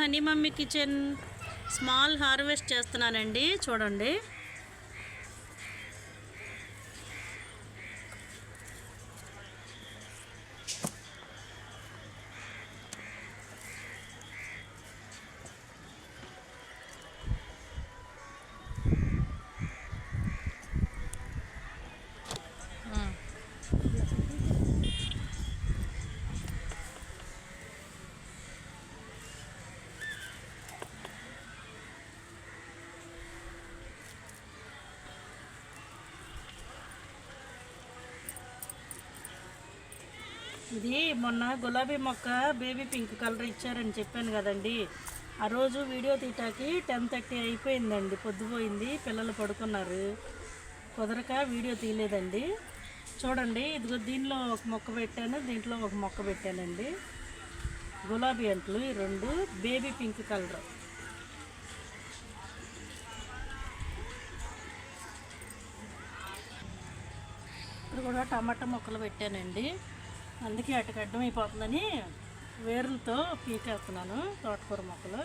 Honey mummy kitchen small harvest చేస్తున్నానండి. చూడండి. ఇది మొన్న గులాబీ మొక్క బేబీ పింక్ కలర్ ఇచ్చారని చెప్పాను కదండి. ఆ రోజు వీడియో తీయటానికి టెన్ థర్టీ అయిపోయిందండి. పొద్దుపోయింది పిల్లలు పడుకున్నారు. కుదరక వీడియో తీయలేదండి. చూడండి ఇదిగో దీనిలో ఒక మొక్క పెట్టాను దీంట్లో ఒక మొక్క పెట్టానండి. గులాబీ అంట్లు ఈ రెండు బేబీ పింక్ కలర్. ఇక్కడ కూడా టమాటా మొక్కలు పెట్టానండి. అందుకే అటు అడ్డం అయిపోతుందని వేర్లతో పీకేస్తున్నాను తోటకూర మొక్కలు.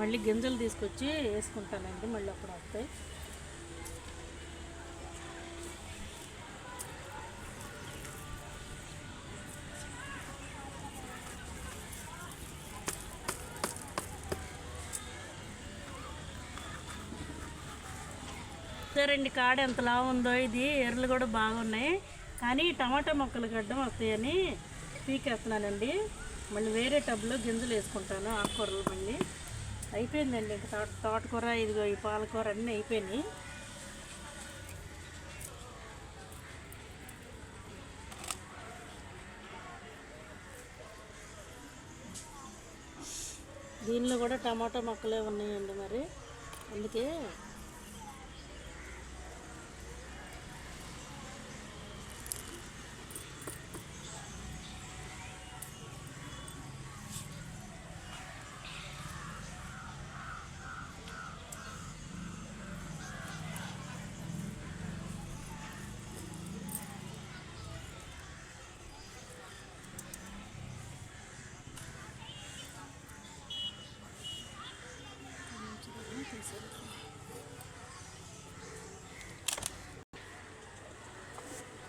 మళ్ళీ గింజలు తీసుకొచ్చి వేసుకుంటానండి మళ్ళీ అప్పుడు వస్తాయి. చూసారండి కాడ ఎంత లావు ఉందో ఇది ఎర్రలు కూడా బాగున్నాయి. కానీ టమాటా మొక్కలు గడ్డం వస్తాయని పీకేస్తున్నానండి. మళ్ళీ వేరే టబ్లో గింజలు వేసుకుంటాను ఆకుకూరలు మళ్ళీ. అయిపోయిందండి ఇంకా తోట తోటకూర ఇదిగో ఈ పాలకూర అన్నీ అయిపోయినాయి. దీనిలో కూడా టమాటా మొక్కలే ఉన్నాయండి మరి. అందుకే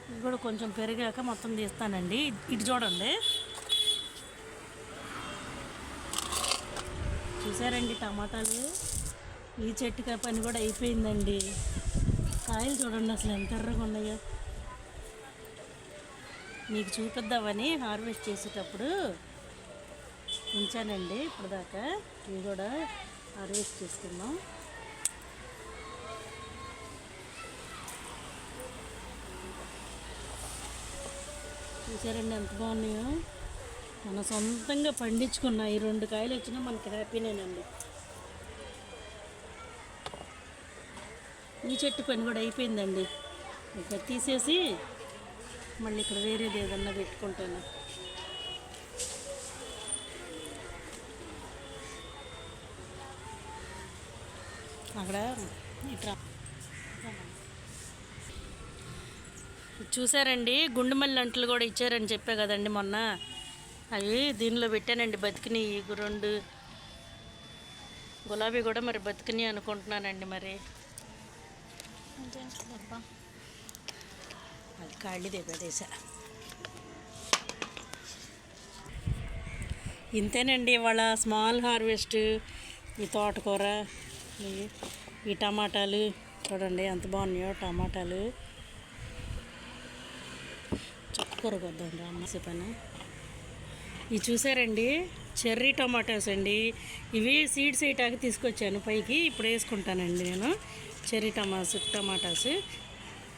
ఇది కూడా కొంచెం పెరిగాక మొత్తం తీస్తానండి. ఇటు చూడండి. చూసారండి టమాటాలు? ఈ చెట్టుకి పని కూడా అయిపోయిందండి. కాయలు చూడండి అసలు ఎంత ఎర్రగా ఉన్నాయో. మీకు చూపిద్దామని హార్వెస్ట్ చేసేటప్పుడు ఉంచానండి ఇప్పుడు దాకా ఇవి కూడా అరేంజ్ చేసుకుందాం. చూసారండి ఎంత బాగున్నాయో? మన సొంతంగా పండించుకున్న ఈ రెండు కాయలు వచ్చినా మనకి హ్యాపీనేనండి. ఈ చెట్టు పని కూడా అయిపోయిందండి. ఇక్కడ తీసేసి మళ్ళీ ఇక్కడ వేరేది ఏదన్నా పెట్టుకుంటాను. అక్కడ చూసారండి? గుండుమల్లి అంట్లు కూడా ఇచ్చారని చెప్పే కదండి మొన్న. అవి దీనిలో పెట్టానండి బతికినాయి ఈ రెండు. గులాబీ కూడా మరి బతికినాయి అనుకుంటున్నానండి మరి. అది కాళ్ళు ప్రదేశ ఇంతేనండి ఇవాళ స్మాల్ హార్వెస్ట్ ఈ తోటకూర. ఈ- టమాటాలు చూడండి ఎంత బాగున్నాయో టమాటాలు. చక్కకూర కొద్దాం రామసి పని ఇవి చూసారండి? చెర్రీ టమాటాస్ అండి. ఇవి సీడ్స్ వేయటానికి తీసుకొచ్చాను. పైకి ఇప్పుడు వేసుకుంటానండి నేను. Cherry tomatoes tomatoes.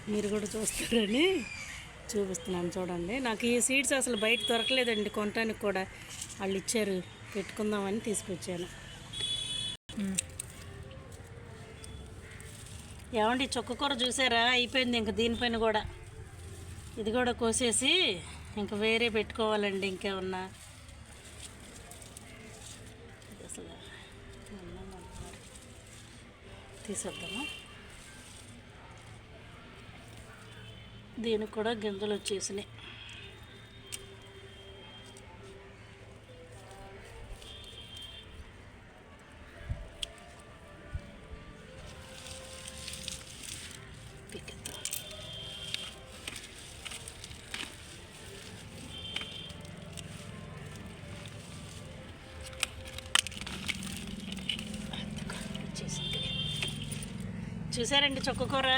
మీరు కూడా చూస్తారని చూపిస్తున్నాను చూడండి. నాకు ఈ సీడ్స్ అసలు బయట దొరకలేదండి కొనటానికి కూడా. వాళ్ళు ఇచ్చారు. పెట్టుకుందామని తీసుకొచ్చాను. ఏమండి చుక్కకూర చూసారా? అయిపోయింది ఇంక దీనిపైన కూడా. ఇది కూడా కోసేసి ఇంక వేరే పెట్టుకోవాలండి ఇంకేమన్నా. అసలు తీసేద్దాము? దీనికి కూడా గింజలు వచ్చేసినాయి. చూసారండి చొక్కకూర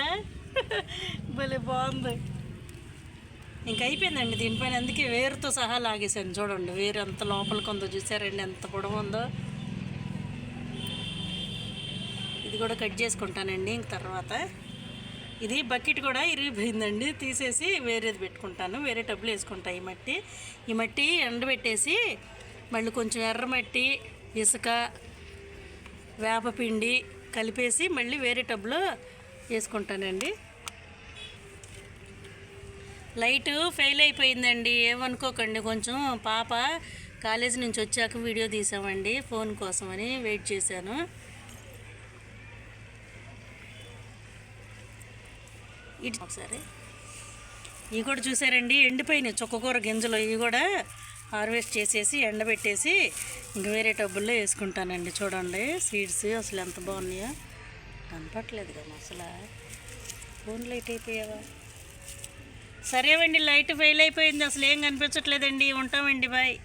భలే బాగుంది. ఇంకా అయిపోయిందండి దీనిపైన. అందుకే వేరుతో సహా లాగేసాను చూడండి వేరు ఎంత లోపలికి ఉందో చూసారండి ఎంత పొడవు ఉందో. ఇది కూడా కట్ చేసుకుంటానండి ఇంక తర్వాత. ఇది బకెట్ కూడా ఇరిగిపోయిందండి. తీసేసి వేరేది పెట్టుకుంటాను. వేరే టబ్బులు వేసుకుంటా ఈ మట్టి. ఈ మట్టి ఎండబెట్టేసి మళ్ళీ కొంచెం ఎర్రమట్టి ఇసుక వేపపిండి కలిపేసి మళ్ళీ వేరే టబ్లో వేసుకుంటానండి. లైట్ ఫెయిల్ అయిపోయిందండి. ఏమనుకోకండి కొంచెం పాప కాలేజీ నుంచి వచ్చాక వీడియో తీసామండి ఫోన్ కోసమని వెయిట్ చేశాను. ఇటు ఒకసారి. ఇవి కూడా చూసారండి ఎండిపోయినాయి చుక్కకూర గింజలు. ఇవి కూడా హార్వెస్ట్ చేసేసి ఎండబెట్టేసి ఇంక వేరే టబ్బుల్లో వేసుకుంటానండి. చూడండి సీడ్స్ అసలు ఎంత బాగున్నాయో. కనపట్లేదు కదా అసలు. ఫోన్ లైట్ అయిపోయావా? సరేవండి లైట్ ఫెయిల్ అయిపోయింది. అసలు ఏం కనిపించట్లేదండి. ఉంటామండి బాయ్.